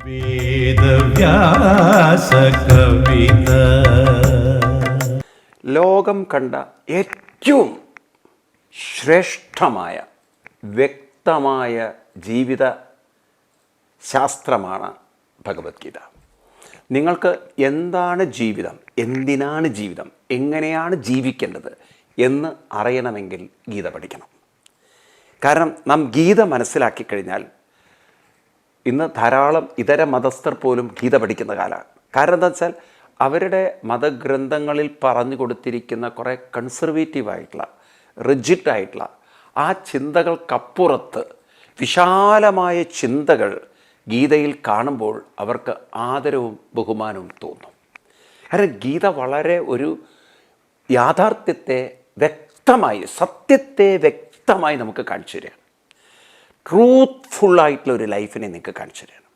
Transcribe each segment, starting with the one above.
കവിത ലോകം കണ്ട ഏറ്റവും ശ്രേഷ്ഠമായ വ്യക്തമായ ജീവിത ശാസ്ത്രമാണ് ഭഗവത്ഗീത. നിങ്ങൾക്ക് എന്താണ് ജീവിതം? എന്തിനാണ് ജീവിതം? എങ്ങനെയാണ് ജീവിക്കേണ്ടത് എന്ന് അറിയണമെങ്കിൽ ഗീത പഠിക്കണം. കാരണം നാം ഗീത മനസ്സിലാക്കി കഴിഞ്ഞാൽ ഇന്ന് ധാരാളം ഇതര മതസ്ഥർ പോലും ഗീത പഠിക്കുന്ന കാലമാണ്. കാരണം എന്താ വെച്ചാൽ അവരുടെ മതഗ്രന്ഥങ്ങളിൽ പറഞ്ഞു കൊടുത്തിരിക്കുന്ന കുറേ കൺസർവേറ്റീവായിട്ടുള്ള റിജിഡായിട്ടുള്ള ആ ചിന്തകൾക്കപ്പുറത്ത് വിശാലമായ ചിന്തകൾ ഗീതയിൽ കാണുമ്പോൾ അവർക്ക് ആദരവും ബഹുമാനവും തോന്നും. കാരണം ഗീത വളരെ ഒരു യാഥാർത്ഥ്യത്തെ വ്യക്തമായി സത്യത്തെ വ്യക്തമായി നമുക്ക് കാണിച്ചു തരികയാണ്. ട്രൂത്ത്ഫുള്ളായിട്ടുള്ള ഒരു ലൈഫിനെ നിങ്ങൾക്ക് കാണിച്ചു തരികയാണ്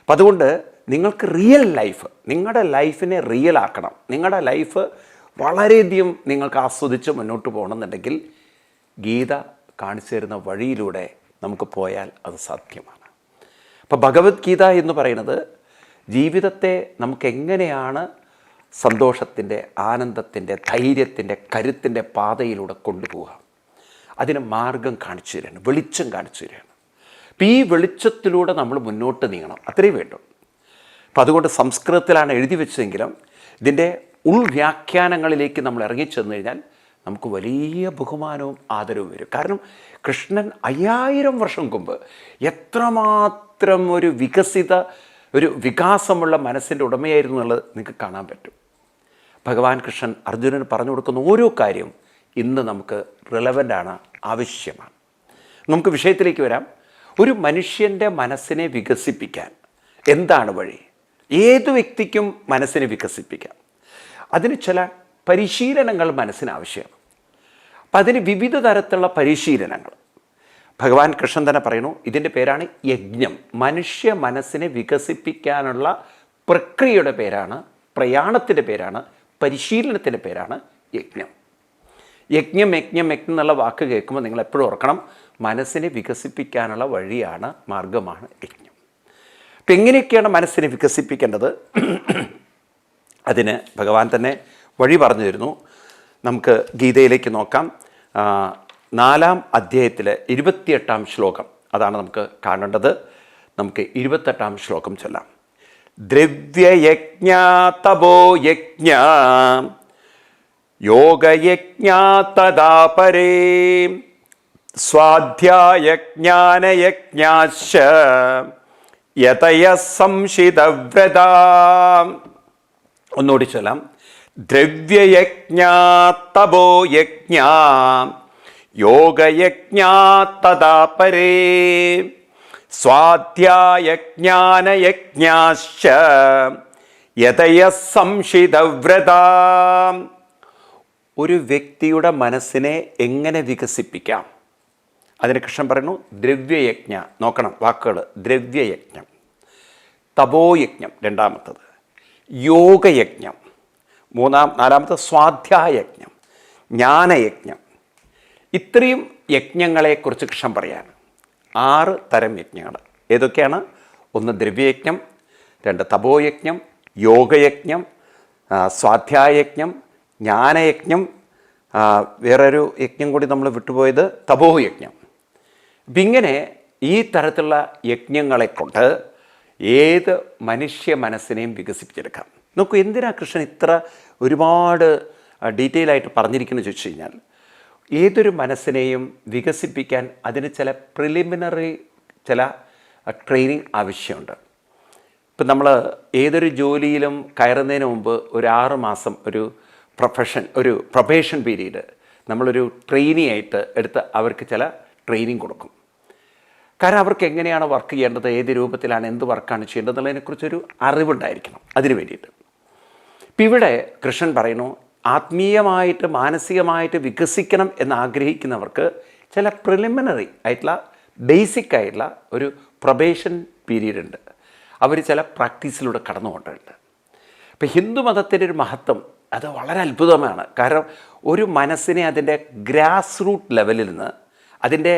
അപ്പം അതുകൊണ്ട് നിങ്ങൾക്ക് റിയൽ ലൈഫ് നിങ്ങളുടെ ലൈഫിനെ റിയൽ ആക്കണം. നിങ്ങളുടെ ലൈഫ് വളരെയധികം നിങ്ങൾക്ക് ആസ്വദിച്ച് മുന്നോട്ട് പോകണമെന്നുണ്ടെങ്കിൽ ഗീത കാണിച്ചു തരുന്ന വഴിയിലൂടെ നമുക്ക് പോയാൽ അത് സാധ്യമാണ്. അപ്പോൾ ഭഗവത്ഗീത എന്ന് പറയുന്നത് ജീവിതത്തെ നമുക്ക് എങ്ങനെയാണ് സന്തോഷത്തിന്റെ ആനന്ദത്തിന്റെ ധൈര്യത്തിന്റെ കരുത്തിന്റെ പാതയിലൂടെ കൊണ്ടുപോവുക. അതിന് മാർഗം കാണിച്ചു തരാണ് വെളിച്ചം കാണിച്ചു തരാണ് അപ്പം ഈ വെളിച്ചത്തിലൂടെ നമ്മൾ മുന്നോട്ട് നീങ്ങണം. അത്രയും വേണ്ടു. അപ്പം അതുകൊണ്ട് സംസ്കൃതത്തിലാണ് എഴുതി വെച്ചതെങ്കിലും ഇതിന്റെ ഉൾവ്യാഖ്യാനങ്ങളിലേക്ക് നമ്മൾ ഇറങ്ങിച്ചെന്ന് കഴിഞ്ഞാൽ നമുക്ക് വലിയ ബഹുമാനവും ആദരവും വരും. കാരണം കൃഷ്ണൻ അയ്യായിരം വർഷം മുമ്പ് എത്രമാത്രം ഒരു വികസിത ഒരു വികാസമുള്ള മനസ്സിന്റെ ഉടമയായിരുന്നു എന്നുള്ളത് നിങ്ങൾക്ക് കാണാൻ പറ്റും. ഭഗവാൻ കൃഷ്ണൻ അർജുനന് പറഞ്ഞു കൊടുക്കുന്ന ഓരോ കാര്യവും ഇന്ന് നമുക്ക് റിലവന്റ് ആണ് ആവശ്യമാണ്. നമുക്ക് വിഷയത്തിലേക്ക് വരാം. ഒരു മനുഷ്യന്റെ മനസ്സിനെ വികസിപ്പിക്കാൻ എന്താണ് വഴി? ഏത് വ്യക്തിക്കും മനസ്സിനെ വികസിപ്പിക്കാം. അതിന് ചില പരിശീലനങ്ങൾ മനസ്സിനാവശ്യമാണ്. അപ്പം അതിന് വിവിധ തരത്തിലുള്ള പരിശീലനങ്ങൾ. ഭഗവാൻ കൃഷ്ണൻ തന്നെ പറയുന്നു ഇതിന്റെ പേരാണ് യജ്ഞം. മനുഷ്യ മനസ്സിനെ വികസിപ്പിക്കാനുള്ള പ്രക്രിയയുടെ പേരാണ് പ്രയാണത്തിന്റെ പേരാണ് പരിശീലനത്തിന്റെ പേരാണ് യജ്ഞം. യജ്ഞം യജ്ഞം യജ്ഞം എന്നുള്ള വാക്ക് കേൾക്കുമ്പോൾ നിങ്ങൾ എപ്പോഴും ഓർക്കണം മനസ്സിനെ വികസിപ്പിക്കാനുള്ള വഴിയാണ് മാർഗമാണ് യജ്ഞം. അപ്പം എങ്ങനെയൊക്കെയാണ് മനസ്സിനെ വികസിപ്പിക്കേണ്ടത്? അതിന് ഭഗവാൻ തന്നെ വഴി പറഞ്ഞു തരുന്നു. നമുക്ക് ഗീതയിലേക്ക് നോക്കാം. നാലാം അധ്യായത്തിലെ ഇരുപത്തിയെട്ടാം ശ്ലോകം അതാണ് നമുക്ക് കാണേണ്ടത്. നമുക്ക് ഇരുപത്തെട്ടാം ശ്ലോകം ചൊല്ലാം. ദ്രവ്യയജ്ഞ തപോ യജ്ഞ യോഗയജ്ഞാത്തദാ പരേ സ്വാധ്യായജ്ഞാനയജ്ഞാശ്ച യതയ സംശിതവ്രത ഒന്നുകൂടി ചൊല്ലാം. ദ്രവ്യയജ്ഞാത്തപോ തപോ യജ്ഞ യോഗയജ്ഞാത്തദാ പരേ സ്വാധ്യായജ്ഞാനയജ്ഞാശ്ച യതയ സംശിതവ്രത ഒരു വ്യക്തിയുടെ മനസ്സിനെ എങ്ങനെ വികസിപ്പിക്കാം? അതിന് കൃഷ്ണൻ പറയുന്നു ദ്രവ്യയജ്ഞ. നോക്കണം വാക്കുകൾ. ദ്രവ്യയജ്ഞം. തപോയജ്ഞം രണ്ടാമത്തത്. യോഗയജ്ഞം. മൂന്നാം നാലാമത്തെ സ്വാധ്യായജ്ഞം. ജ്ഞാനയജ്ഞം. ഇത്രയും യജ്ഞങ്ങളെക്കുറിച്ച് കൃഷ്ണൻ പറയാണ് ആറ് തരം യജ്ഞങ്ങൾ. ഏതൊക്കെയാണ്? ഒന്ന് ദ്രവ്യയജ്ഞം രണ്ട് തപോയജ്ഞം യോഗയജ്ഞം സ്വാധ്യായജ്ഞം ജ്ഞാനയജ്ഞം വേറൊരു യജ്ഞം കൂടി നമ്മൾ വിട്ടുപോയത് തപോയജ്ഞം അപ്പം ഇങ്ങനെ ഈ തരത്തിലുള്ള യജ്ഞങ്ങളെ കൊണ്ട് ഏത് മനുഷ്യ മനസ്സിനെയും വികസിപ്പിച്ചെടുക്കാം. നോക്കൂ എന്തിനാ കൃഷ്ണൻ ഇത്ര ഒരുപാട് ഡീറ്റെയിൽ ആയിട്ട് പറഞ്ഞിരിക്കുന്നത് ചോദിച്ചു കഴിഞ്ഞാൽ ഏതൊരു മനസ്സിനെയും വികസിപ്പിക്കാൻ അതിന് ചില പ്രിലിമിനറി ചില ട്രെയിനിങ് ആവശ്യമുണ്ട്. ഇപ്പം നമ്മൾ ഏതൊരു ജോലിയിലും കയറുന്നതിന് മുമ്പ് ഒരു ആറ് മാസം ഒരു പ്രൊഫഷൻ ഒരു പ്രൊബേഷൻ പീരീഡ് നമ്മളൊരു ട്രെയിനി ആയിട്ട് എടുത്ത് അവർക്ക് ചില ട്രെയിനിങ് കൊടുക്കും. കാരണം അവർക്ക് എങ്ങനെയാണ് വർക്ക് ചെയ്യേണ്ടത് ഏത് രൂപത്തിലാണ് എന്ത് വർക്കാണ് ചെയ്യേണ്ടത് എന്നുള്ളതിനെക്കുറിച്ചൊരു അറിവുണ്ടായിരിക്കണം അതിന് വേണ്ടിയിട്ട്. ഇപ്പം ഇവിടെ കൃഷ്ണൻ പറയുന്നു ആത്മീയമായിട്ട് മാനസികമായിട്ട് വികസിക്കണം എന്ന് ആഗ്രഹിക്കുന്നവർക്ക് ചില പ്രിലിമിനറി ആയിട്ടുള്ള ബേസിക് ആയിട്ടുള്ള ഒരു പ്രൊബേഷൻ പീരീഡ് ഉണ്ട്. അവർ ചില പ്രാക്ടീസിലൂടെ കടന്നു കൊണ്ടുണ്ട് ഇപ്പം ഹിന്ദു മതത്തിന്റെ ഒരു മഹത്വം അത് വളരെ അത്ഭുതമാണ്. കാരണം ഒരു മനസ്സിനെ അതിന്റെ ഗ്രാസ് റൂട്ട് ലെവലിൽ നിന്ന് അതിന്റെ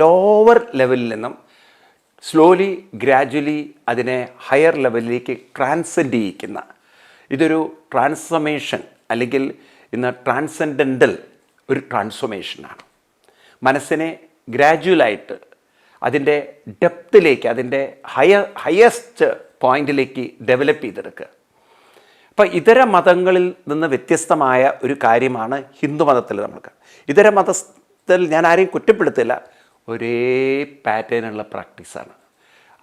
ലോവർ ലെവലിൽ നിന്നും സ്ലോലി ഗ്രാജ്വലി അതിനെ ഹയർ ലെവലിലേക്ക് ട്രാൻസെൻഡ് ചെയ്യിക്കുന്ന ഇതൊരു ട്രാൻസ്ഫർമേഷൻ അല്ലെങ്കിൽ ഇന്ന് ട്രാൻസെൻഡന്റൽ ഒരു ട്രാൻസ്ഫോർമേഷനാണ് മനസ്സിനെ ഗ്രാജുവലായിട്ട് അതിന്റെ ഡെപ്തിലേക്ക് അതിന്റെ ഹയർ ഹയസ്റ്റ് പോയിന്റിലേക്ക് ഡെവലപ്പ് ചെയ്തെടുക്കുക. അപ്പം ഇതര മതങ്ങളിൽ നിന്ന് വ്യത്യസ്തമായ ഒരു കാര്യമാണ് ഹിന്ദു മതത്തിൽ നമുക്ക് ഇതര മതത്തിൽ ഞാൻ ആരെയും കുറ്റപ്പെടുത്തില്ല. ഒരേ പാറ്റേണുള്ള പ്രാക്ടീസാണ്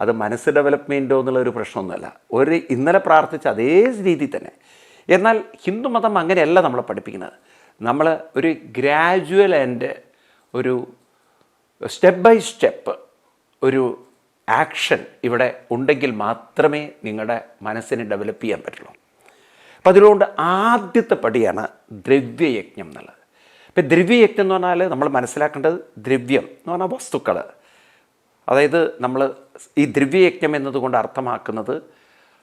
അത് മനസ്സ് ഡെവലപ്മെന്റോ എന്നുള്ള ഒരു പ്രശ്നമൊന്നുമല്ല. ഒരു ഇന്നലെ പ്രാർത്ഥിച്ച അതേ രീതി തന്നെ. എന്നാൽ ഹിന്ദു മതം അങ്ങനെയല്ല നമ്മളെ പഠിപ്പിക്കുന്നത്. നമ്മൾ ഒരു ഗ്രാജുവൽ ആൻഡ് ഒരു സ്റ്റെപ്പ് ബൈ സ്റ്റെപ്പ് ഒരു ആക്ഷൻ ഇവിടെ ഉണ്ടെങ്കിൽ മാത്രമേ നിങ്ങളുടെ മനസ്സിനെ ഡെവലപ്പ് ചെയ്യാൻ പറ്റുള്ളൂ. അപ്പം അതിലുകൊണ്ട് ആദ്യത്തെ പടിയാണ് ദ്രവ്യയജ്ഞം എന്നുള്ളത്. ഇപ്പം ദ്രവ്യയജ്ഞം എന്ന് പറഞ്ഞാൽ നമ്മൾ മനസ്സിലാക്കേണ്ടത് ദ്രവ്യം എന്ന് പറഞ്ഞാൽ വസ്തുക്കൾ അതായത് നമ്മൾ ഈ ദ്രവ്യയജ്ഞം എന്നതുകൊണ്ട് അർത്ഥമാക്കുന്നത്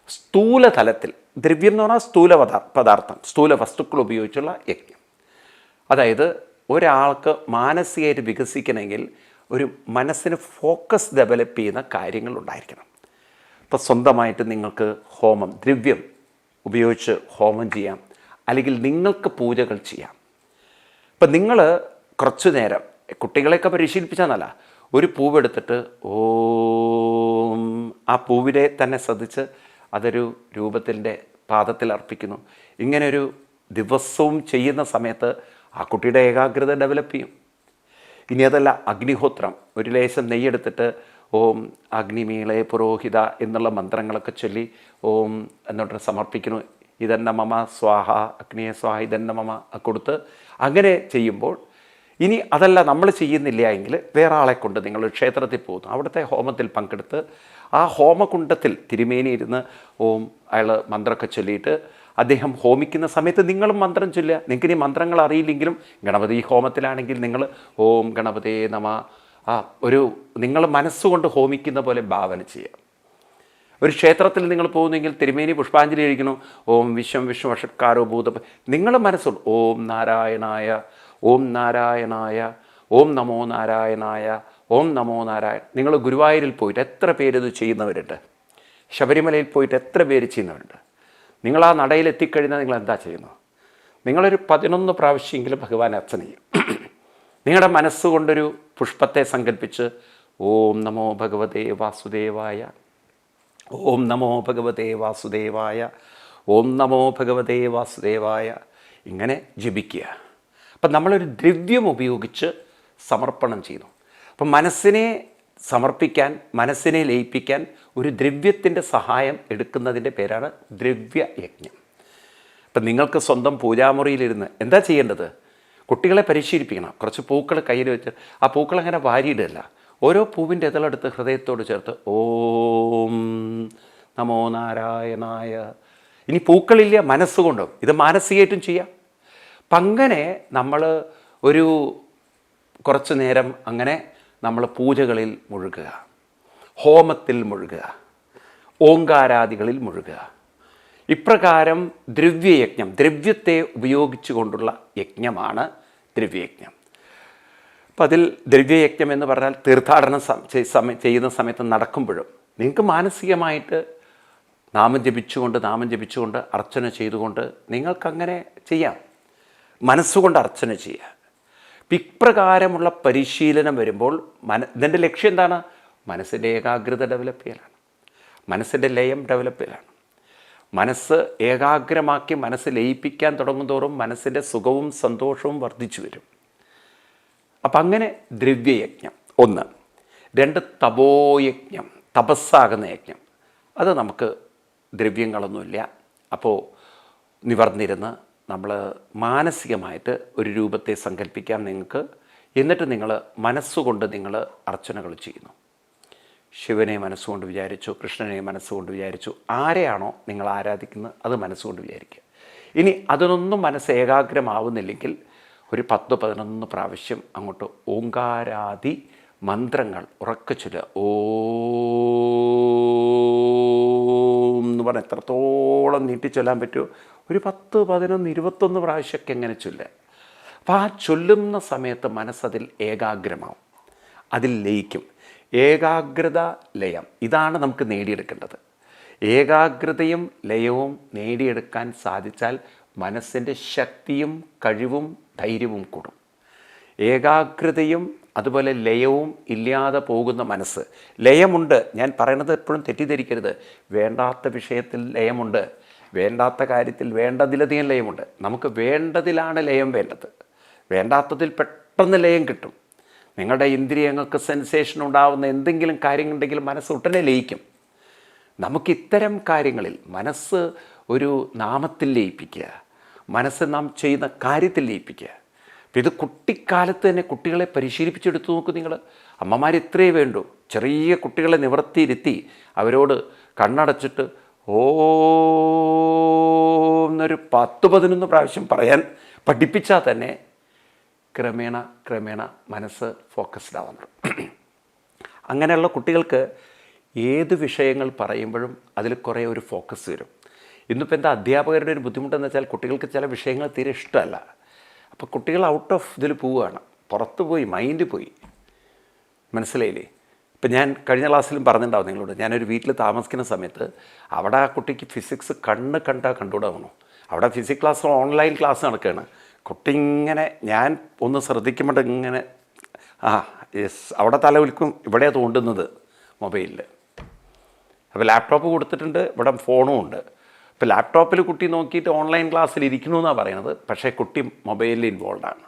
സ്ഥൂല തലത്തിൽ ദ്രവ്യം എന്ന് പറഞ്ഞാൽ സ്ഥൂല പദാ- പദാർത്ഥം സ്ഥൂല വസ്തുക്കൾ ഉപയോഗിച്ചുള്ള യജ്ഞം. അതായത് ഒരാൾക്ക് മാനസികമായിട്ട് വികസിക്കണമെങ്കിൽ ഒരു മനസ്സിന് ഫോക്കസ് ഡെവലപ്പ് ചെയ്യുന്ന കാര്യങ്ങൾ ഉണ്ടായിരിക്കണം. ഇപ്പോൾ സ്വന്തമായിട്ട് നിങ്ങൾക്ക് ഹോമം ദ്രവ്യം ഉപയോഗിച്ച് ഹോമം ചെയ്യാം. അല്ലെങ്കിൽ നിങ്ങൾക്ക് പൂജകൾ ചെയ്യാം. ഇപ്പം നിങ്ങൾ കുറച്ചു നേരം കുട്ടികളെയൊക്കെ പരിശീലിപ്പിച്ചാന്നല്ല ഒരു പൂവെടുത്തിട്ട് ഓം ആ പൂവിനെ തന്നെ ശ്രദ്ധിച്ച് അതൊരു രൂപത്തിന്റെ പാദത്തിൽ അർപ്പിക്കുന്നു. ഇങ്ങനൊരു ദിവസവും ചെയ്യുന്ന സമയത്ത് ആ കുട്ടിയുടെ ഏകാഗ്രത ഡെവലപ്പ് ചെയ്യും. ഇനി അതല്ല അഗ്നിഹോത്രം ഒരു ലേശം നെയ്യെടുത്തിട്ട് ഓം അഗ്നിമീളെ പുരോഹിത എന്നുള്ള മന്ത്രങ്ങളൊക്കെ ചൊല്ലി ഓം എന്നോട് സമർപ്പിക്കുന്നു. ഇതെന്ന മമ സ്വാഹ അഗ്നിയെ സ്വാഹ ഇതെന്ന മമ കൊടുത്ത് അങ്ങനെ ചെയ്യുമ്പോൾ ഇനി അതല്ല നമ്മൾ ചെയ്യുന്നില്ല എങ്കിൽ വേറെ ആളെ കൊണ്ട് നിങ്ങൾ ക്ഷേത്രത്തിൽ പോകുന്നു. അവിടുത്തെ ഹോമത്തിൽ പങ്കെടുത്ത് ആ ഹോമകുണ്ടത്തിൽ തിരുമേനി ഇരുന്ന് ഓം അയാൾ മന്ത്രമൊക്കെ ചൊല്ലിയിട്ട് അദ്ദേഹം ഹോമിക്കുന്ന സമയത്ത് നിങ്ങളും മന്ത്രം ചൊല്ലുക. നിങ്ങൾക്ക് ഇനി മന്ത്രങ്ങൾ അറിയില്ലെങ്കിലും ഗണപതി ഹോമത്തിലാണെങ്കിൽ നിങ്ങൾ ഓം ഗണപതേ നമ ആ ഒരു നിങ്ങൾ മനസ്സുകൊണ്ട് ഹോമിക്കുന്ന പോലെ ഭാവന ചെയ്യുക ഒരു ക്ഷേത്രത്തിൽ നിങ്ങൾ പോകുന്നെങ്കിൽ തിരുമേനി പുഷ്പാഞ്ജലി കഴിക്കണം. ഓം വിശ്വം വിശ്വഷക്കാരോ ഭൂത നിങ്ങൾ മനസ്സുണ്ട്. ഓം നാരായണായ ഓം നാരായണായ ഓം നമോ നാരായണായ ഓം നമോ നാരായണ നിങ്ങൾ ഗുരുവായൂരിൽ പോയിട്ട് എത്ര പേര് ഇത് ചെയ്യുന്നവരുണ്ട്? ശബരിമലയിൽ പോയിട്ട് എത്ര പേര് ചെയ്യുന്നവരുണ്ട്? നിങ്ങൾ ആ നടയിൽ എത്തിക്കഴിഞ്ഞാൽ നിങ്ങൾ എന്താ ചെയ്യുന്നത്? നിങ്ങളൊരു പതിനൊന്ന് പ്രാവശ്യമെങ്കിലും ഭഗവാൻ അർച്ചന ചെയ്യും. നിങ്ങളുടെ മനസ്സുകൊണ്ടൊരു പുഷ്പത്തെ സങ്കല്പിച്ച് ഓം നമോ ഭഗവതേ വാസുദേവായ ഓം നമോ ഭഗവതേ വാസുദേവായ ഓം നമോ ഭഗവതേ വാസുദേവായ ഇങ്ങനെ ജപിക്കുക. അപ്പം നമ്മളൊരു ദ്രവ്യം ഉപയോഗിച്ച് സമർപ്പണം ചെയ്യുന്നു. അപ്പം മനസ്സിനെ സമർപ്പിക്കാൻ മനസ്സിനെ ലയിപ്പിക്കാൻ ഒരു ദ്രവ്യത്തിന്റെ സഹായം എടുക്കുന്നതിന്റെ പേരാണ് ദ്രവ്യയജ്ഞം. അപ്പം നിങ്ങൾക്ക് സ്വന്തം പൂജാമുറിയിലിരുന്ന് എന്താ ചെയ്യേണ്ടത്? കുട്ടികളെ പരിശീലിപ്പിക്കണം. കുറച്ച് പൂക്കൾ കയ്യിൽ വെച്ച് ആ പൂക്കൾ അങ്ങനെ വാരിയിടല്ല. ഓരോ പൂവിന്റെ ഇതളെടുത്ത് ഹൃദയത്തോട് ചേർത്ത് ഓം നമോ നാരായണായ. ഇനി പൂക്കളില്ല മനസ്സുകൊണ്ടും? ഇത് മാനസികമായിട്ടും ചെയ്യാം. അപ്പം അങ്ങനെ നമ്മൾ ഒരു കുറച്ച് നേരം അങ്ങനെ നമ്മൾ പൂജകളിൽ മുഴുകുക. ഹോമത്തിൽ മുഴുകുക. ഓങ്കാരാദികളിൽ മുഴുകുക. ഇപ്രകാരം ദ്രവ്യയജ്ഞം ദ്രവ്യത്തെ ഉപയോഗിച്ചുകൊണ്ടുള്ള യജ്ഞമാണ് ദ്രവ്യയജ്ഞം. അപ്പം അതിൽ ദ്രവ്യയജ്ഞം എന്ന് പറഞ്ഞാൽ തീർത്ഥാടനം ചെയ്യുന്ന സമയത്ത് നടക്കുമ്പോഴും നിങ്ങൾക്ക് മാനസികമായിട്ട് നാമം ജപിച്ചുകൊണ്ട് നാമം ജപിച്ചുകൊണ്ട് അർച്ചന ചെയ്തുകൊണ്ട് നിങ്ങൾക്കങ്ങനെ ചെയ്യാം. മനസ്സുകൊണ്ട് അർച്ചന ചെയ്യുക. പിപ്രകാരമുള്ള പരിശീലനം വരുമ്പോൾ മന ഇതിന്റെ ലക്ഷ്യം എന്താണ്? മനസ്സിന്റെ ഏകാഗ്രത ഡെവലപ്പ് ചെയ്യലാണ്. മനസ്സിന്റെ ലയം ഡെവലപ്പ് ചെയ്യലാണ്. മനസ്സ് ഏകാഗ്രമാക്കി മനസ്സ് ലയിപ്പിക്കാൻ തുടങ്ങുന്തോറും മനസ്സിന്റെ സുഖവും സന്തോഷവും വർദ്ധിച്ചു വരും. അപ്പം അങ്ങനെ ദ്രവ്യയജ്ഞം. ഒന്ന് രണ്ട് തപോയജ്ഞം തപസ്സാകുന്ന യജ്ഞം. അത് നമുക്ക് ദ്രവ്യങ്ങളൊന്നുമില്ല. അപ്പോൾ നിവർന്നിരുന്ന് നമ്മൾ മാനസികമായിട്ട് ഒരു രൂപത്തെ സങ്കല്പിക്കാം നിങ്ങൾക്ക്. എന്നിട്ട് നിങ്ങൾ മനസ്സുകൊണ്ട് നിങ്ങൾ അർച്ചനകൾ ചെയ്യുന്നു. ശിവനെ മനസ്സുകൊണ്ട് വിചാരിച്ചു കൃഷ്ണനെ മനസ്സുകൊണ്ട് വിചാരിച്ചു. ആരെയാണോ നിങ്ങൾ ആരാധിക്കുന്നത് അത് മനസ്സുകൊണ്ട് വിചാരിക്കുക. ഇനി അതിനൊന്നും മനസ്സ് ഏകാഗ്രമാവുന്നില്ലെങ്കിൽ ഒരു പത്ത് പതിനൊന്ന് പ്രാവശ്യം അങ്ങോട്ട് ഓങ്കാരാദി മന്ത്രങ്ങൾ ഉറക്കെ ഓ ഓം എന്ന് പറഞ്ഞാൽ എത്രത്തോളം നീട്ടിച്ചൊല്ലാൻ പറ്റുമോ? ഒരു പത്ത് പതിനൊന്ന് ഇരുപത്തൊന്ന് പ്രാവശ്യമൊക്കെ എങ്ങനെ ചൊല്ലുക. അപ്പോൾ ആ ചൊല്ലുന്ന സമയത്ത് മനസ്സതിൽ ഏകാഗ്രമാവും. അതിൽ ലയിക്കും. ഏകാഗ്രത ലയം ഇതാണ് നമുക്ക് നേടിയെടുക്കേണ്ടത്. ഏകാഗ്രതയും ലയവും നേടിയെടുക്കാൻ സാധിച്ചാൽ മനസ്സിന്റെ ശക്തിയും കഴിവും ധൈര്യവും കൂടും. ഏകാഗ്രതയും അതുപോലെ ലയവും ഇല്ലാതെ പോകുന്ന മനസ്സ്. ലയമുണ്ട്. ഞാൻ പറയണത് എപ്പോഴും തെറ്റിദ്ധരിക്കരുത്. വേണ്ടാത്ത വിഷയത്തിൽ ലയമുണ്ട്. വേണ്ടാത്ത കാര്യത്തിൽ വേണ്ടതിലധികം ലയമുണ്ട്. നമുക്ക് വേണ്ടതിലാണ് ലയം വേണ്ടത്. വേണ്ടാത്തതിൽ പെട്ടെന്ന് ലയം കിട്ടും. നിങ്ങളുടെ ഇന്ദ്രിയങ്ങൾക്ക് സെൻസേഷൻ ഉണ്ടാവുന്ന എന്തെങ്കിലും കാര്യങ്ങളുണ്ടെങ്കിൽ മനസ്സ് ഉടനെ ലയിക്കും. നമുക്ക് ഇത്തരം കാര്യങ്ങളിൽ മനസ്സ് ഒരു നാമത്തിൽ ലയിപ്പിക്കുക. മനസ്സ് നാം ചെയ്യുന്ന കാര്യത്തിൽ ലയിപ്പിക്കുക. ഇത് കുട്ടിക്കാലത്ത് തന്നെ കുട്ടികളെ പരിശീലിപ്പിച്ചെടുത്ത് നോക്കൂ നിങ്ങൾ അമ്മമാർ ഇത്രയേ വേണ്ടു. ചെറിയ കുട്ടികളെ നിവർത്തിയിരുത്തി അവരോട് കണ്ണടച്ചിട്ട് ഓ എന്നൊരു പത്ത് പതിനൊന്ന് പ്രാവശ്യം പറയാൻ പഠിപ്പിച്ചാൽ തന്നെ ക്രമേണ ക്രമേണ മനസ്സ് ഫോക്കസ്ഡ് ആവുന്നത് അങ്ങനെയുള്ള കുട്ടികൾക്ക് ഏത് വിഷയങ്ങൾ പറയുമ്പോഴും അതിൽ കുറേ ഒരു ഫോക്കസ് വരും. ഇന്നിപ്പോൾ എന്താ അധ്യാപകരുടെ ഒരു ബുദ്ധിമുട്ടെന്ന് വെച്ചാൽ കുട്ടികൾക്ക് ചില വിഷയങ്ങൾ തീരെ ഇഷ്ടമല്ല. അപ്പോൾ കുട്ടികൾ ഔട്ട് ഓഫ് ഇതിൽ പോവുകയാണ്. പുറത്ത് പോയി മൈൻഡ് പോയി. മനസ്സിലായില്ലേ? ഇപ്പം ഞാൻ കഴിഞ്ഞ ക്ലാസ്സിലും പറഞ്ഞിട്ടുണ്ടാവും നിങ്ങളോട്. ഞാനൊരു വീട്ടിൽ താമസിക്കുന്ന സമയത്ത് അവിടെ ആ കുട്ടിക്ക് ഫിസിക്സ് കണ്ണ് കണ്ടാൽ കണ്ടുകൂടാവണോ അവിടെ ഫിസിക്സ് ക്ലാസ് ഓൺലൈൻ ക്ലാസ് നടക്കുകയാണ്. കുട്ടി ഇങ്ങനെ ഞാൻ ഒന്ന് ശ്രദ്ധിക്കുമ്പോൾ ഇങ്ങനെ ആ യെസ് അവിടെ തലവിൽക്കും ഇവിടെ തോണ്ടുന്നത് മൊബൈലിൽ അപ്പോൾ ലാപ്ടോപ്പ് കൊടുത്തിട്ടുണ്ട് ഇവിടെ ഫോണും ഉണ്ട്. അപ്പോൾ ലാപ്ടോപ്പിൽ കുട്ടി നോക്കിയിട്ട് ഓൺലൈൻ ക്ലാസ്സിൽ ഇരിക്കുന്നു എന്നാണ് പറയുന്നത് പക്ഷേ കുട്ടി മൊബൈലിൽ ഇൻവോൾവ് ആണ്.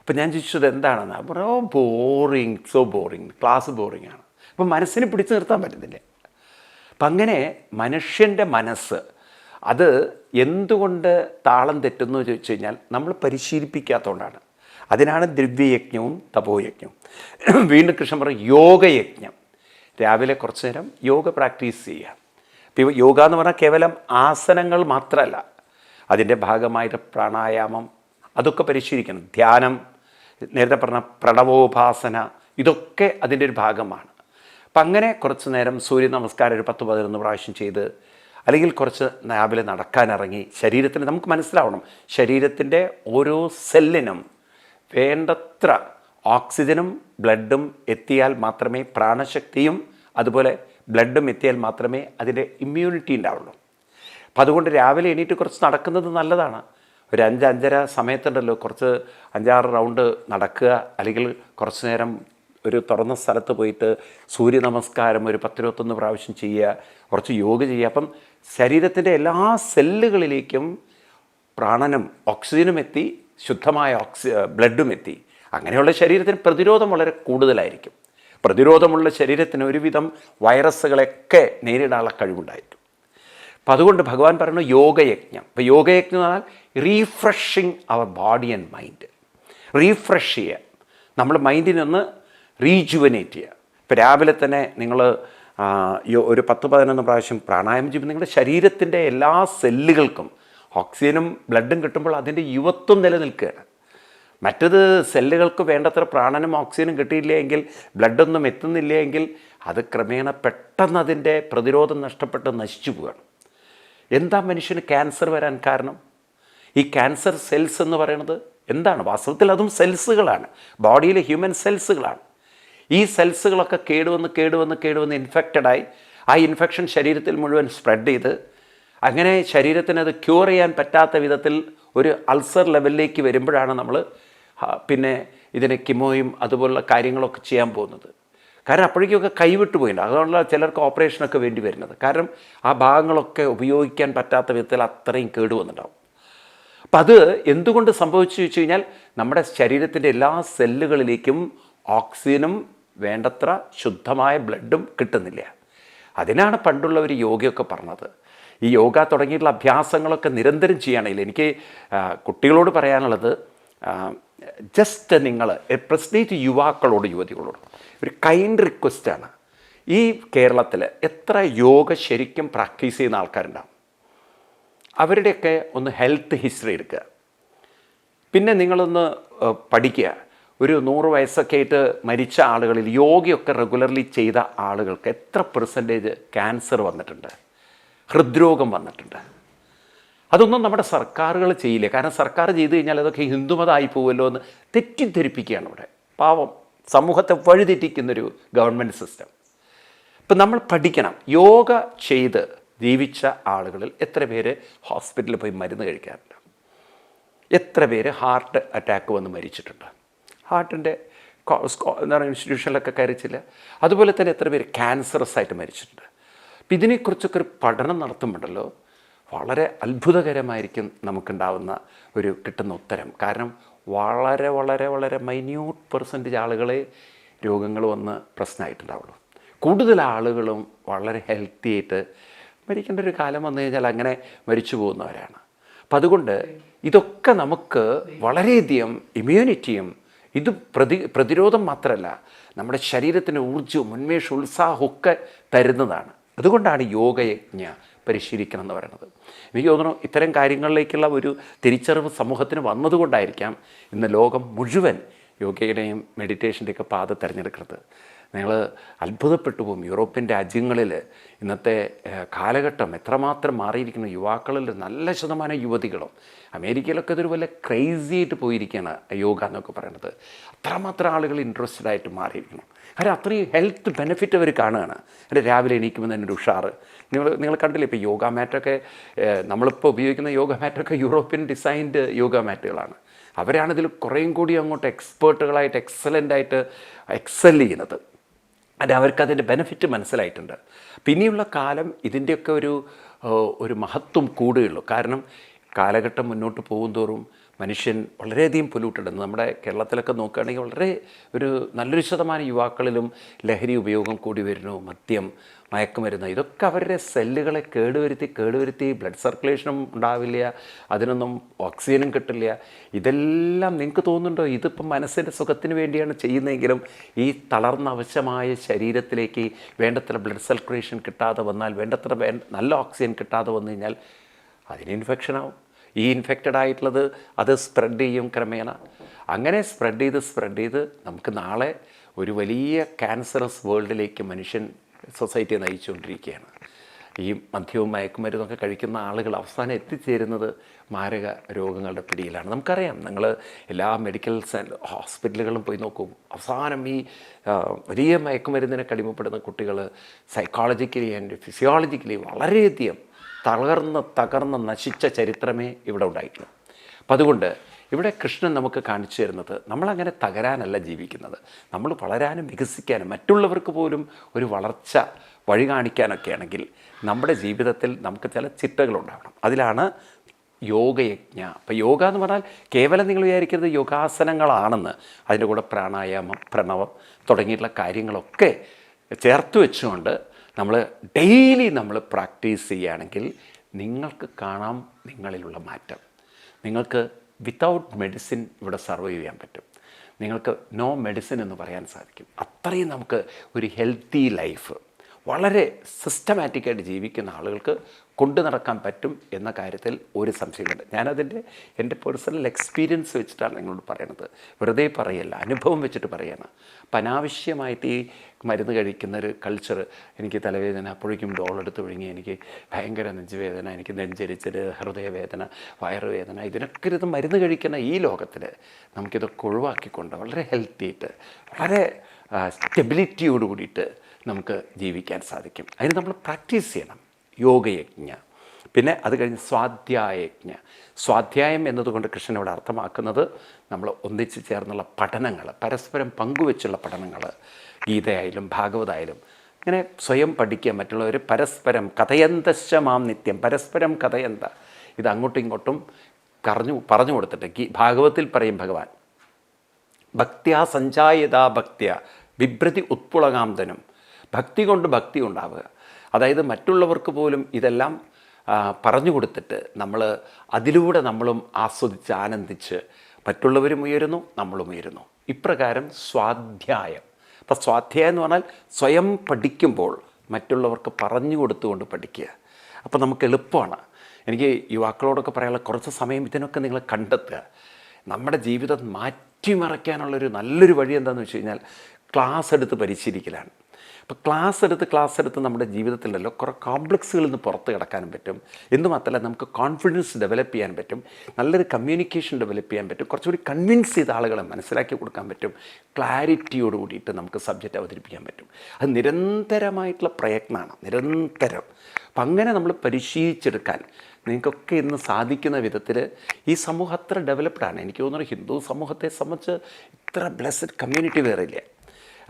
അപ്പോൾ ഞാൻ ചോദിച്ചത് എന്താണെന്ന് അപ്പോൾ ഓ boring so boring class boring ആണ്. അപ്പം മനസ്സിനെ പിടിച്ചു നിർത്താൻ പറ്റുന്നില്ല അപ്പം അങ്ങനെ മനുഷ്യന്റെ മനസ്സ് അത് എന്തുകൊണ്ട് താളം തെറ്റുന്നു എന്ന് ചോദിച്ചു കഴിഞ്ഞാൽ നമ്മൾ പരിശീലിപ്പിക്കാത്തതുകൊണ്ടാണ്. അതിനാണ് ദ്രവ്യയജ്ഞവും തപോയജ്ഞവും. വീണ്ടും കൃഷ്ണൻ പറയും യോഗയജ്ഞം. രാവിലെ കുറച്ച് നേരം യോഗ പ്രാക്ടീസ് ചെയ്യുക. ഇപ്പോൾ യോഗ എന്ന് പറഞ്ഞാൽ കേവലം ആസനങ്ങൾ മാത്രമല്ല. അതിന്റെ ഭാഗമായിട്ട് പ്രാണായാമം അതൊക്കെ പരിശീലിക്കണം. ധ്യാനം നേരത്തെ പറഞ്ഞ പ്രണവോപാസന ഇതൊക്കെ അതിന്റെ ഒരു ഭാഗമാണ്. അപ്പം അങ്ങനെ കുറച്ച് നേരം സൂര്യ നമസ്കാരം ഒരു പത്ത് പതിനൊന്ന് പ്രാവശ്യം ചെയ്ത് അല്ലെങ്കിൽ കുറച്ച് രാവിലെ നടക്കാനിറങ്ങി ശരീരത്തിന് നമുക്ക് മനസ്സിലാവണം. ശരീരത്തിന്റെ ഓരോ സെല്ലിനും വേണ്ടത്ര ഓക്സിജനും ബ്ലഡും എത്തിയാൽ മാത്രമേ പ്രാണശക്തിയും അതുപോലെ ബ്ലഡും എത്തിയാൽ മാത്രമേ അതിന്റെ ഇമ്മ്യൂണിറ്റി ഉണ്ടാവുള്ളൂ. അപ്പം അതുകൊണ്ട് രാവിലെ എണീറ്റ് കുറച്ച് നടക്കുന്നത് നല്ലതാണ്. ഒരു അഞ്ച് അഞ്ചര സമയത്തുണ്ടല്ലോ കുറച്ച് അഞ്ചാറ് റൗണ്ട് നടക്കുക അല്ലെങ്കിൽ കുറച്ച് നേരം ഒരു തുറന്ന സ്ഥലത്ത് പോയിട്ട് സൂര്യ നമസ്കാരം ഒരു പത്തിരുപത്തൊന്ന് പ്രാവശ്യം ചെയ്യുക കുറച്ച് യോഗ ചെയ്യുക. അപ്പം ശരീരത്തിന്റെ എല്ലാ സെല്ലുകളിലേക്കും പ്രാണനും ഓക്സിജനും എത്തി ശുദ്ധമായ ഓക്സി ബ്ലഡും എത്തി. അങ്ങനെയുള്ള ശരീരത്തിന് പ്രതിരോധം വളരെ കൂടുതലായിരിക്കും. പ്രതിരോധമുള്ള ശരീരത്തിന് ഒരുവിധം വൈറസുകളെയൊക്കെ നേരിടാനുള്ള കഴിവുണ്ടായിരിക്കും. അപ്പം അതുകൊണ്ട് ഭഗവാൻ പറയുന്നു യോഗയജ്ഞം. അപ്പോൾ യോഗയജ്ഞം എന്ന് പറഞ്ഞാൽ refreshing our body and mind refresh ചെയ്യുക. നമ്മൾ മൈൻഡിനൊന്ന് റീജുവനേറ്റ് ചെയ്യുക. ഇപ്പോൾ രാവിലെ തന്നെ നിങ്ങൾ ഒരു പത്ത് പതിനൊന്ന് പ്രാവശ്യം പ്രാണായാമം ചെയ്യുമ്പോൾ നിങ്ങളുടെ ശരീരത്തിന്റെ എല്ലാ സെല്ലുകൾക്കും ഓക്സിജനും ബ്ലഡും കിട്ടുമ്പോൾ അതിന്റെ യുവത്വം നിലനിൽക്കുകയാണ്. മറ്റത് സെല്ലുകൾക്ക് വേണ്ടത്ര പ്രാണനും ഓക്സിജനും കിട്ടിയില്ല എങ്കിൽ ബ്ലഡൊന്നും എത്തുന്നില്ല എങ്കിൽ അത് ക്രമേണ പെട്ടെന്ന് അതിന്റെ പ്രതിരോധം നഷ്ടപ്പെട്ട് നശിച്ചു പോവുകയാണ്. എന്താ മനുഷ്യന് ക്യാൻസർ വരാൻ കാരണം? ഈ ക്യാൻസർ സെൽസ് എന്ന് പറയുന്നത് എന്താണ്? വാസ്തവത്തിൽ അതും സെൽസുകളാണ്. ബോഡിയിലെ ഹ്യൂമൻ സെൽസുകളാണ്. ഈ സെൽസുകളൊക്കെ കേടുവന്ന് കേടുവന്ന് കേടുവന്ന് ഇൻഫെക്റ്റഡായി ആ ഇൻഫെക്ഷൻ ശരീരത്തിൽ മുഴുവൻ സ്പ്രെഡ് ചെയ്ത് അങ്ങനെ ശരീരത്തിന് അത് ക്യൂർ ചെയ്യാൻ പറ്റാത്ത വിധത്തിൽ ഒരു അൾസർ ലെവലിലേക്ക് വരുമ്പോഴാണ് നമ്മൾ പിന്നെ ഇതിനെ കിമോയും അതുപോലുള്ള കാര്യങ്ങളൊക്കെ ചെയ്യാൻ പോകുന്നത്. കാരണം അപ്പോഴേക്കും ഒക്കെ കൈവിട്ട് പോയിട്ടുണ്ട് അതുകൊണ്ടുള്ള ചിലർക്ക് ഓപ്പറേഷനൊക്കെ വേണ്ടി വരുന്നത്. കാരണം ആ ഭാഗങ്ങളൊക്കെ ഉപയോഗിക്കാൻ പറ്റാത്ത വിധത്തിൽ അത്രയും കേടുവന്നിട്ടുണ്ടാവും അപ്പം അത് എന്തുകൊണ്ട് സംഭവിച്ചു വെച്ച് കഴിഞ്ഞാൽ നമ്മുടെ ശരീരത്തിന്റെ എല്ലാ സെല്ലുകളിലേക്കും ഓക്സിജനും വേണ്ടത്ര ശുദ്ധമായ ബ്ലഡും കിട്ടുന്നില്ല. അതിനാണ് പണ്ടുള്ളവർ യോഗയൊക്കെ പറഞ്ഞത്. ഈ യോഗ തുടങ്ങിയിട്ടുള്ള അഭ്യാസങ്ങളൊക്കെ നിരന്തരം ചെയ്യുകയാണെങ്കിൽ എനിക്ക് കുട്ടികളോട് പറയാനുള്ളത് ജസ്റ്റ് നിങ്ങൾ പ്രത്യേകിച്ച് യുവാക്കളോട് യുവതികളോട് ഒരു കൈൻഡ് റിക്വസ്റ്റാണ് ഈ കേരളത്തിൽ എത്ര യോഗ ശരിക്കും പ്രാക്ടീസ് ചെയ്യുന്ന ആൾക്കാരുണ്ടാവും? അവരുടെയൊക്കെ ഒന്ന് ഹെൽത്ത് ഹിസ്റ്ററി എടുക്കുക. പിന്നെ നിങ്ങളൊന്ന് പഠിക്കുക. ഒരു നൂറ് വയസ്സൊക്കെ ആയിട്ട് മരിച്ച ആളുകളിൽ യോഗയൊക്കെ റെഗുലർലി ചെയ്ത ആളുകൾക്ക് എത്ര പെർസെന്റേജ് ക്യാൻസർ വന്നിട്ടുണ്ട്? ഹൃദ്രോഗം വന്നിട്ടുണ്ട്. അതൊന്നും നമ്മുടെ സർക്കാരുകൾ ചെയ്യില്ല. കാരണം സർക്കാർ ചെയ്തു കഴിഞ്ഞാൽ അതൊക്കെ ഹിന്ദുമതമായി പോകുമല്ലോ എന്ന് തെറ്റിദ്ധരിപ്പിക്കുകയാണ് ഇവിടെ. പാവം സമൂഹത്തെ വഴിതെറ്റിക്കുന്നൊരു ഗവൺമെന്റ് സിസ്റ്റം ഇപ്പം നമ്മൾ പഠിക്കണം. യോഗ ചെയ്ത് ജീവിച്ച ആളുകളിൽ എത്ര പേര് ഹോസ്പിറ്റലിൽ പോയി മരുന്ന് കഴിക്കാറുണ്ട്? എത്ര പേര് ഹാർട്ട് അറ്റാക്ക് വന്ന് മരിച്ചിട്ടുണ്ട്? ഹാർട്ടിന്റെ എന്താ പറയുക ഇൻസ്റ്റിറ്റ്യൂഷനിലൊക്കെ കയറിച്ചില്ല അതുപോലെ തന്നെ എത്ര പേര് ക്യാൻസറസ് ആയിട്ട് മരിച്ചിട്ടുണ്ട്. അപ്പം ഇതിനെക്കുറിച്ചൊക്കെ ഒരു പഠനം നടത്തുമ്പോണ്ടല്ലോ വളരെ അത്ഭുതകരമായിരിക്കും നമുക്കുണ്ടാവുന്ന ഒരു കിട്ടുന്ന ഉത്തരം. കാരണം വളരെ വളരെ വളരെ മൈന്യൂട്ട് പെർസെന്റേജ് ആളുകളെ രോഗങ്ങൾ വന്ന് പ്രശ്നമായിട്ടുണ്ടാവുള്ളൂ. കൂടുതൽ ആളുകളും വളരെ ഹെൽത്തി ആയിട്ട് മരിക്കേണ്ട ഒരു കാലം വന്നു കഴിഞ്ഞാൽ അങ്ങനെ മരിച്ചു പോകുന്നവരാണ്. അപ്പം അതുകൊണ്ട് ഇതൊക്കെ നമുക്ക് വളരെയധികം ഇമ്മ്യൂണിറ്റിയും ഇത് പ്രതി പ്രതിരോധം മാത്രമല്ല നമ്മുടെ ശരീരത്തിന് ഊർജവും ഉന്മേഷവും ഉത്സാഹമൊക്കെ തരുന്നതാണ്. അതുകൊണ്ടാണ് യോഗയജ്ഞ പരിശീലിക്കണം എന്ന് പറയുന്നത്. എനിക്ക് തോന്നുന്നു ഇത്തരം കാര്യങ്ങളിലേക്കുള്ള ഒരു തിരിച്ചറിവ് സമൂഹത്തിന് വന്നതുകൊണ്ടായിരിക്കാം ഇന്ന് ലോകം മുഴുവൻ യോഗയുടെയും മെഡിറ്റേഷന്റെയൊക്കെ പാത തിരഞ്ഞെടുക്കുന്നത്. നിങ്ങൾ അത്ഭുതപ്പെട്ടു പോകും. യൂറോപ്യൻ രാജ്യങ്ങളിൽ ഇന്നത്തെ കാലഘട്ടം എത്രമാത്രം മാറിയിരിക്കുന്നു. യുവാക്കളിൽ നല്ല ശതമാനം യുവതികളും. അമേരിക്കയിലൊക്കെ ഇതൊരു വല്ല ക്രേസി ആയിട്ട് പോയിരിക്കുകയാണ് യോഗ എന്നൊക്കെ പറയുന്നത് അത്രമാത്രം ആളുകൾ ഇൻട്രസ്റ്റഡ് ആയിട്ട് മാറിയിരിക്കുന്നു. കാരണം അത്രയും ഹെൽത്ത് ബെനിഫിറ്റ് അവർ കാണുകയാണ്. എന്റെ രാവിലെ എണീക്കുമ്പോൾ തന്നെ ഒരു ഉഷാറ്. നിങ്ങൾ നിങ്ങൾ കണ്ടില്ലേ ഇപ്പോൾ യോഗ മാറ്റൊക്കെ നമ്മളിപ്പോൾ ഉപയോഗിക്കുന്ന യോഗ മാറ്റൊക്കെ യൂറോപ്യൻ ഡിസൈൻഡ് യോഗ മാറ്റുകളാണ് അവരാണ് ഇതിൽ കുറേയും കൂടി അങ്ങോട്ട് എക്സ്പേർട്ടുകളായിട്ട് എക്സലന്റ് ആയിട്ട് എക്സൽ ചെയ്യുന്നത്. അത് അവർക്ക് അതിന്റെ ബെനിഫിറ്റ് മനസ്സിലായിട്ടുണ്ട്. പിന്നെയുള്ള കാലം ഇതിന്റെയൊക്കെ ഒരു ഒരു മഹത്വം കൂടുകയുള്ളൂ. കാരണം കാലഘട്ടം മുന്നോട്ട് പോകുന്തോറും മനുഷ്യൻ വളരെയധികം പൊല്യൂട്ടഡ് നമ്മുടെ കേരളത്തിലൊക്കെ നോക്കുകയാണെങ്കിൽ വളരെ ഒരു നല്ലൊരു ശതമാനം യുവാക്കളിലും ലഹരി ഉപയോഗം കൂടി വരുന്നു. മദ്യം മയക്കുമരുന്ന് ഇതൊക്കെ അവരുടെ സെല്ലുകളെ കേടുവരുത്തി കേടുവരുത്തി ബ്ലഡ് സർക്കുലേഷനും ഉണ്ടാവില്ല അതിനൊന്നും ഓക്സിജനും കിട്ടില്ല. ഇതെല്ലാം നിങ്ങൾക്ക് തോന്നുന്നുണ്ടോ? ഇതിപ്പം മനസ്സിന്റെ സുഖത്തിന് വേണ്ടിയാണ് ചെയ്യുന്നതെങ്കിലും ഈ തളർന്ന അവശമായ ശരീരത്തിലേക്ക് വേണ്ടത്ര ബ്ലഡ് സർക്കുലേഷൻ കിട്ടാതെ വന്നാൽ വേണ്ടത്ര നല്ല ഓക്സിജൻ കിട്ടാതെ വന്നു കഴിഞ്ഞാൽ അതിന് ഇൻഫെക്ഷൻ ആവും ഈ ഇൻഫെക്റ്റഡ് ആയിട്ടുള്ളത് അത് സ്പ്രെഡ് ചെയ്യും ക്രമേണ. അങ്ങനെ സ്പ്രെഡ് ചെയ്ത് സ്പ്രെഡ് ചെയ്ത് നമുക്ക് നാളെ ഒരു വലിയ ക്യാൻസറസ് വേൾഡിലേക്ക് മനുഷ്യൻ സൊസൈറ്റി നയിച്ചുകൊണ്ടിരിക്കുകയാണ്. ഈ മദ്യവും മയക്കുമരുന്നൊക്കെ കഴിക്കുന്ന ആളുകൾ അവസാനം എത്തിച്ചേരുന്നത് മാരക രോഗങ്ങളുടെ പിടിയിലാണ്. നമുക്കറിയാം നിങ്ങൾ എല്ലാ മെഡിക്കൽ ഹോസ്പിറ്റലുകളും പോയി നോക്കും. അവസാനം ഈ വലിയ മയക്കുമരുന്നിനൊക്കെ അടിമപ്പെടുന്ന കുട്ടികൾ സൈക്കോളജിക്കലി ആൻഡ് ഫിസിയോളജിക്കലി വളരെയധികം തകർന്ന് തകർന്ന് നശിച്ച ചരിത്രമേ ഇവിടെ ഉണ്ടായിട്ടുള്ളൂ. അപ്പം അതുകൊണ്ട് ഇവിടെ കൃഷ്ണൻ നമുക്ക് കാണിച്ചു തരുന്നത് നമ്മളങ്ങനെ തകരാനല്ല ജീവിക്കുന്നത്. നമ്മൾ വളരാനും വികസിക്കാനും മറ്റുള്ളവർക്ക് പോലും ഒരു വളർച്ച വഴി കാണിക്കാനൊക്കെ ആണെങ്കിൽ നമ്മുടെ ജീവിതത്തിൽ നമുക്ക് ചില ചിട്ടകളുണ്ടാവണം അതിലാണ് യോഗയജ്ഞ. അപ്പോൾ യോഗ എന്ന് പറഞ്ഞാൽ കേവലം നിങ്ങൾ വിചാരിക്കരുത് യോഗാസനങ്ങളാണെന്ന് അതിന്റെ കൂടെ പ്രാണായാമം പ്രണവം തുടങ്ങിയിട്ടുള്ള കാര്യങ്ങളൊക്കെ ചേർത്ത് വെച്ചുകൊണ്ട് നമ്മൾ ഡെയിലി നമ്മൾ പ്രാക്ടീസ് ചെയ്യുകയാണെങ്കിൽ നിങ്ങൾക്ക് കാണാം നിങ്ങളിലുള്ള മാറ്റം. നിങ്ങൾക്ക് വിത്തൗട്ട് മെഡിസിൻ ഇവിടെ സർവൈവ് ചെയ്യാൻ പറ്റും. നിങ്ങൾക്ക് നോ മെഡിസിൻ എന്ന് പറയാൻ സാധിക്കും. അത്രയും നമുക്ക് ഒരു ഹെൽത്തി ലൈഫ് വളരെ സിസ്റ്റമാറ്റിക്കായിട്ട് ജീവിക്കുന്ന ആളുകൾക്ക് കൊണ്ടു നടക്കാൻ പറ്റും എന്ന കാര്യത്തിൽ ഒരു സംശയമുണ്ട് ഞാനതിന്റെ എന്റെ പേഴ്സണൽ എക്സ്പീരിയൻസ് വെച്ചിട്ടാണ് നിങ്ങളോട് പറയണത്. വെറുതെ പറയല്ല അനുഭവം വെച്ചിട്ട് പറയണം. അപ്പം അനാവശ്യമായിട്ട് ഈ മരുന്ന് കഴിക്കുന്ന ഒരു കൾച്ചർ എനിക്ക് തലവേദന അപ്പോഴേക്കും ഡോളെടുത്ത് ഒഴുങ്ങി എനിക്ക് ഭയങ്കര നെഞ്ചുവേദന എനിക്ക് നെഞ്ചരിച്ചൽ ഹൃദയവേദന വയറുവേദന ഇതിനൊക്കെ ഇത് മരുന്ന് കഴിക്കുന്ന ഈ ലോകത്തിൽ നമുക്കിതൊക്കെ ഒഴിവാക്കിക്കൊണ്ട് വളരെ ഹെൽത്തിയിട്ട് വളരെ സ്റ്റെബിലിറ്റിയോട് കൂടിയിട്ട് നമുക്ക് ജീവിക്കാൻ സാധിക്കും. അതിന് നമ്മൾ പ്രാക്ടീസ് ചെയ്യണം. യോഗയജ്ഞ. പിന്നെ അത് കഴിഞ്ഞ് സ്വാധ്യായജ്ഞ സ്വാധ്യായം എന്നതുകൊണ്ട് കൃഷ്ണൻ ഇവിടെ അർത്ഥമാക്കുന്നത് നമ്മൾ ഒന്നിച്ചു ചേർന്നുള്ള പഠനങ്ങൾ പരസ്പരം പങ്കുവെച്ചുള്ള പഠനങ്ങൾ ഗീതയായാലും ഭാഗവതായാലും. ഇങ്ങനെ സ്വയം പഠിക്കുക മറ്റുള്ളവർ പരസ്പരം കഥയന്തശ്ച മാം നിത്യം പരസ്പരം കഥയന്ത. ഇത് അങ്ങോട്ടും ഇങ്ങോട്ടും കറഞ്ഞു പറഞ്ഞു കൊടുത്തിട്ട് ഗീ ഭാഗവത്തിൽ പറയും ഭഗവാൻ ഭക്തിയാ സഞ്ചായതാ ഭക്തിയ വിഭ്രതി ഉത്പുളകാന്തനും. ഭക്തി കൊണ്ട് ഭക്തി ഉണ്ടാവുക. അതായത് മറ്റുള്ളവർക്ക് പോലും ഇതെല്ലാം പറഞ്ഞു കൊടുത്തിട്ട് നമ്മൾ അതിലൂടെ നമ്മളും ആസ്വദിച്ച് ആനന്ദിച്ച് മറ്റുള്ളവരും ഉയരുന്നു നമ്മളും ഉയരുന്നു. ഇപ്രകാരം സ്വാധ്യായം. അപ്പം സ്വാധ്യായം എന്ന് പറഞ്ഞാൽ സ്വയം പഠിക്കുമ്പോൾ മറ്റുള്ളവർക്ക് പറഞ്ഞു കൊടുത്തുകൊണ്ട് പഠിക്കുക. അപ്പോൾ നമുക്ക് എളുപ്പമാണ്. എനിക്ക് യുവാക്കളോടൊക്കെ പറയാനുള്ള കുറച്ച് സമയം ഇതിനൊക്കെ നിങ്ങൾ കണ്ടെത്തുക. നമ്മുടെ ജീവിതം മാറ്റിമറിക്കാനുള്ളൊരു നല്ലൊരു വഴി എന്താണെന്ന് വെച്ച് കഴിഞ്ഞാൽ ക്ലാസ് എടുത്ത് പരിശീലിക്കലാണ്. അപ്പോൾ ക്ലാസ് എടുത്ത് ക്ലാസ് എടുത്ത് നമ്മുടെ ജീവിതത്തിലല്ലോ കുറേ കോംപ്ലക്സുകളിൽ നിന്ന് പുറത്ത് കിടക്കാനും പറ്റും. എന്ന് മാത്രമല്ല നമുക്ക് കോൺഫിഡൻസ് ഡെവലപ്പ് ചെയ്യാൻ പറ്റും. നല്ലൊരു കമ്മ്യൂണിക്കേഷൻ ഡെവലപ്പ് ചെയ്യാൻ പറ്റും. കുറച്ചുകൂടി കൺവിൻസ് ചെയ്ത ആളുകളെ മനസ്സിലാക്കി കൊടുക്കാൻ പറ്റും. ക്ലാരിറ്റിയോട് കൂടിയിട്ട് നമുക്ക് സബ്ജക്റ്റ് അവതരിപ്പിക്കാൻ പറ്റും. അത് നിരന്തരമായിട്ടുള്ള പ്രയത്നമാണ്. നിരന്തരം. അപ്പം അങ്ങനെ നമ്മൾ പരിശീലിച്ചെടുക്കാൻ നിങ്ങൾക്കൊക്കെ ഇന്ന് സാധിക്കുന്ന വിധത്തിൽ ഈ സമൂഹം അത്ര ഡെവലപ്ഡാണ് എനിക്ക് തോന്നുന്നു ഹിന്ദു സമൂഹത്തെ സംബന്ധിച്ച് ഇത്ര ബ്ലെസ്ഡ് കമ്മ്യൂണിറ്റി വേറെ ഇല്ല.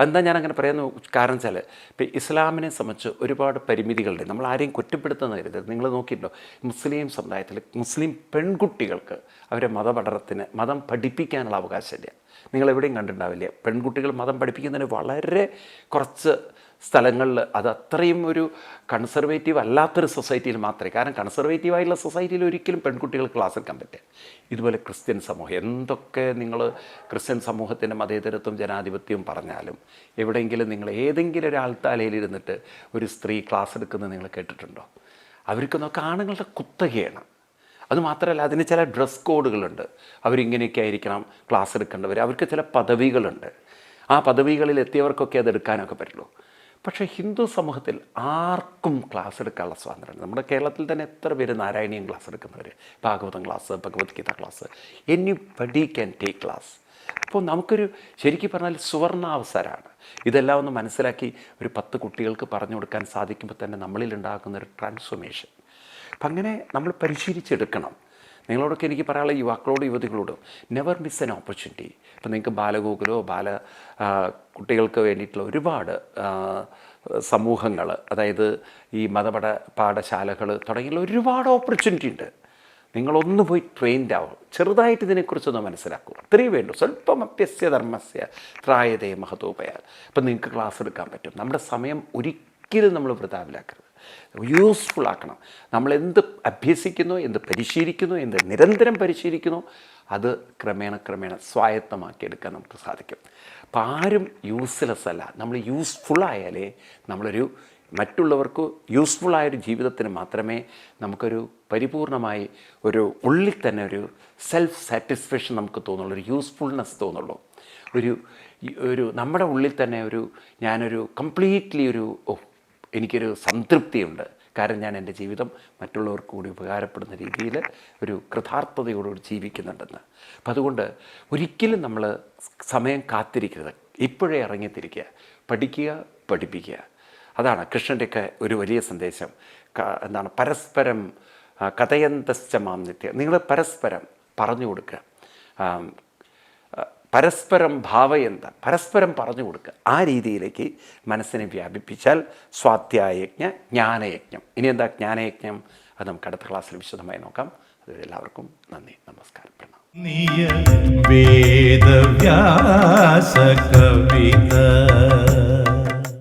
എന്താ ഞാൻ അങ്ങനെ പറയുന്ന കാരണം വെച്ചാൽ ഇപ്പം ഇസ്ലാമിനെ സംബന്ധിച്ച് ഒരുപാട് പരിമിതികളുണ്ട്. നമ്മൾ ആരെയും കുറ്റപ്പെടുത്തുന്ന കരുതരുത് നിങ്ങൾ നോക്കിയിട്ടോ മുസ്ലിം സമുദായത്തിൽ മുസ്ലിം പെൺകുട്ടികൾക്ക് അവരെ മതപഠനത്തിന് മതം പഠിപ്പിക്കാനുള്ള അവകാശമില്ല. നിങ്ങൾ എവിടെയും കണ്ടിട്ടുണ്ടാവില്ല. പെൺകുട്ടികൾ മതം പഠിപ്പിക്കുന്നതിന് വളരെ കുറച്ച് സ്ഥലങ്ങളിൽ അത് അത്രയും ഒരു കൺസർവേറ്റീവ് അല്ലാത്തൊരു സൊസൈറ്റിയിൽ മാത്രമേ. കാരണം കൺസർവേറ്റീവായിട്ടുള്ള സൊസൈറ്റിയിൽ ഒരിക്കലും പെൺകുട്ടികൾ ക്ലാസ് എടുക്കാൻ പറ്റില്ല. ഇതുപോലെ ക്രിസ്ത്യൻ സമൂഹം എന്തൊക്കെ നിങ്ങൾ ക്രിസ്ത്യൻ സമൂഹത്തിന്റെ മതേതരത്വം ജനാധിപത്യവും പറഞ്ഞാലും എവിടെയെങ്കിലും നിങ്ങൾ ഏതെങ്കിലും ഒരു ആൾത്താലയിലിരുന്നിട്ട് ഒരു സ്ത്രീ ക്ലാസ് എടുക്കുന്നത് നിങ്ങൾ കേട്ടിട്ടുണ്ടോ? അവർക്കൊന്നൊക്കെ ആണുങ്ങളുടെ കുത്തകയാണ്. അതുമാത്രമല്ല അതിന് ചില ഡ്രസ് കോഡുകളുണ്ട് അവരിങ്ങനെയൊക്കെ ആയിരിക്കണം ക്ലാസ് എടുക്കേണ്ടവർ. അവർക്ക് ചില പദവികളുണ്ട്. ആ പദവികളിൽ എത്തിയവർക്കൊക്കെ അത് എടുക്കാനൊക്കെ പറ്റുള്ളൂ. പക്ഷേ ഹിന്ദു സമൂഹത്തിൽ ആർക്കും ക്ലാസ് എടുക്കാനുള്ള സ്വാതന്ത്ര്യമുണ്ട് നമ്മുടെ കേരളത്തിൽ തന്നെ എത്ര പേര് Narayaneeyam class എടുക്കുന്നവർ Bhagavatam class Bhagavad Gita class anybody can take class അപ്പോൾ നമുക്കൊരു ശരിക്കും പറഞ്ഞാൽ സുവർണാവസരമാണ് ഇതെല്ലാം ഒന്ന് മനസ്സിലാക്കി ഒരു പത്ത് കുട്ടികൾക്ക് പറഞ്ഞു കൊടുക്കാൻ സാധിക്കുമ്പോൾ തന്നെ നമ്മളിൽ ഉണ്ടാകുന്ന ഒരു ട്രാൻസ്ഫോർമേഷൻ അപ്പം അങ്ങനെ നമ്മൾ പരിശീലിച്ചെടുക്കണം. നിങ്ങളോടൊക്കെ എനിക്ക് പറയാനുള്ള യുവാക്കളോടും യുവതികളോടും നെവർ മിസ് എൻ ഓപ്പർച്യൂണിറ്റി ഇപ്പം നിങ്ങൾക്ക് ബാലഗോകുലോ ബാല കുട്ടികൾക്ക് വേണ്ടിയിട്ടുള്ള ഒരുപാട് സമൂഹങ്ങൾ അതായത് ഈ മതപഠ പാഠശാലകൾ തുടങ്ങിയുള്ള ഒരുപാട് ഓപ്പർച്യൂണിറ്റി ഉണ്ട്. നിങ്ങളൊന്ന് പോയി ട്രെയിൻഡ് ആവും ചെറുതായിട്ട് ഇതിനെക്കുറിച്ചൊന്ന് മനസ്സിലാക്കൂ. അത്രയും വേണ്ടു. സ്വല്പം അപ്യസ്യ ധർമ്മസ്യ ത്രായതേ മഹതോപയാൽ. ഇപ്പം നിങ്ങൾക്ക് ക്ലാസ് എടുക്കാൻ പറ്റും. നമ്മുടെ സമയം ഒരിക്കലും നമ്മൾ വൃതാവിലാക്കരുത് യൂസ്ഫുൾ ആക്കണം. നമ്മൾ എന്ത് അഭ്യസിക്കുന്നു എന്ത് പരിശീലിക്കുന്നു എന്ത് നിരന്തരം പരിശീലിക്കുന്നു അത് ക്രമേണ ക്രമേണ സ്വായത്തമാക്കിയെടുക്കാൻ നമുക്ക് സാധിക്കും. അപ്പം ആരും യൂസ്ലെസ് അല്ല. നമ്മൾ യൂസ്ഫുൾ ആയാലേ നമ്മളൊരു മറ്റുള്ളവർക്ക് യൂസ്ഫുൾ ആയൊരു ജീവിതത്തിന് മാത്രമേ നമുക്കൊരു പരിപൂർണമായി ഒരു ഉള്ളിൽ തന്നെ ഒരു സെൽഫ് സാറ്റിസ്ഫാക്ഷൻ നമുക്ക് തോന്നുള്ളൂ ഒരു യൂസ്ഫുൾനെസ് തോന്നുള്ളൂ. ഒരു ഒരു നമ്മുടെ ഉള്ളിൽ തന്നെ ഒരു ഞാനൊരു കംപ്ലീറ്റ്ലി ഒരു എനിക്കൊരു സംതൃപ്തിയുണ്ട്. കാരണം ഞാൻ എന്റെ ജീവിതം മറ്റുള്ളവർക്ക് കൂടി ഉപകാരപ്പെടുന്ന രീതിയിൽ ഒരു കൃതാർത്ഥതയോടുകൂടി ജീവിക്കുന്നുണ്ടെന്ന്. അപ്പം അതുകൊണ്ട് ഒരിക്കലും നമ്മൾ സമയം കാത്തിരിക്കരുത്. ഇപ്പോഴേ ഇറങ്ങിത്തിരിക്കുക. പഠിക്കുക പഠിപ്പിക്കുക. അതാണ് കൃഷ്ണന്റെയൊക്കെ ഒരു വലിയ സന്ദേശം. എന്താണ് പരസ്പരം കഥയന്തസ്ഥമാം നിത്യ നിങ്ങൾ പരസ്പരം പറഞ്ഞു കൊടുക്കുക. പരസ്പരം ഭാവയന്ത പരസ്പരം പറഞ്ഞു കൊടുക്കുക ആ രീതിയിലേക്ക് മനസ്സിനെ വ്യാപിപ്പിച്ചാൽ സ്വാധ്യായജ്ഞ ജ്ഞാനയജ്ഞം. ഇനി എന്താ ജ്ഞാനയജ്ഞം? അത് നമുക്ക് അടുത്ത ക്ലാസ്സിൽ വിശദമായി നോക്കാം. അതുവരെ എല്ലാവർക്കും നന്ദി നമസ്കാരം പ്രണാം കവിത